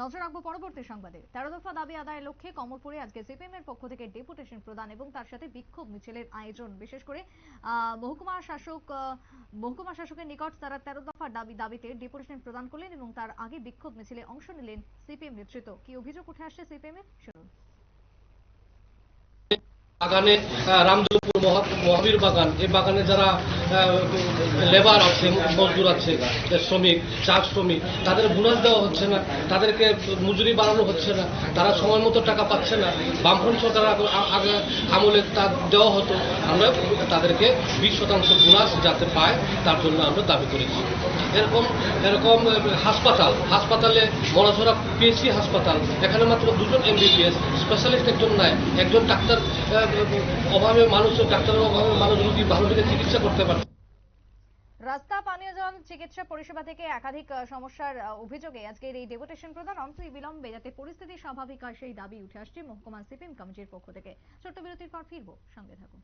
নজর রাখব পরবর্তী সংবাদে। তেরো দফা দাবি আদায়ের লক্ষ্যে কমলপুরে আজকে সিপিএম এর পক্ষ থেকে ডেপুটেশন প্রদান এবং তার সাথে বিক্ষোভ মিছিলের আয়োজন। বিশেষ করে মহকুমা শাসক মহকুমা শাসকের নিকট তারা তেরো দফা দাবি দাবিতে ডেপুটেশন প্রদান করলেন এবং তার আগে বিক্ষোভ মিছিলে অংশ নিলেন সিপিএম নেতৃত্ব। কি অভিযোগ উঠে আসছে সিপিএম এর শুনুন। বাগানে আহ, মহাবীর বাগান। এই বাগানে যারা লেবার আছে, মজদুর আছে শ্রমিক চা শ্রমিক, তাদের বোনাস দেওয়া হচ্ছে না, তাদেরকে মজুরি বাড়ানো হচ্ছে না, তারা সময় মতো টাকা পাচ্ছে না বামফ্রন্ট সরকার আগে আমলে তা দেওয়া হতো, আমরা তাদেরকে বিশ শতাংশ বোনাস যাতে পায়, তার জন্য আমরা দাবি করেছি এরকম এরকম হাসপাতাল, হাসপাতালে মরাছড়া পিএসসি হাসপাতাল, এখানে মাত্র দুজন এমবিবিএস স্পেশালিস্ট একজন নাই, একজন ডাক্তার অভাবে মানুষ, ডাক্তারের অভাবে মানুষ রোগী ভালোভাবে চিকিৎসা করতে পারছে। রাস্তা পানীয় জল চিকিৎসা পরিষেবা থেকে একাধিক সমস্যার অভিযোগে আজকের এই ডেপুটেশন প্রদান অন্তই বিলম্বে, যাতে পরিস্থিতি স্বাভাবিক হয় সেই দাবি উঠে আসছে মহকুমা সিপিএম কমিটির পক্ষ থেকে। ছোট্ট বিরতির পর ফিরবো, সঙ্গে থাকুন।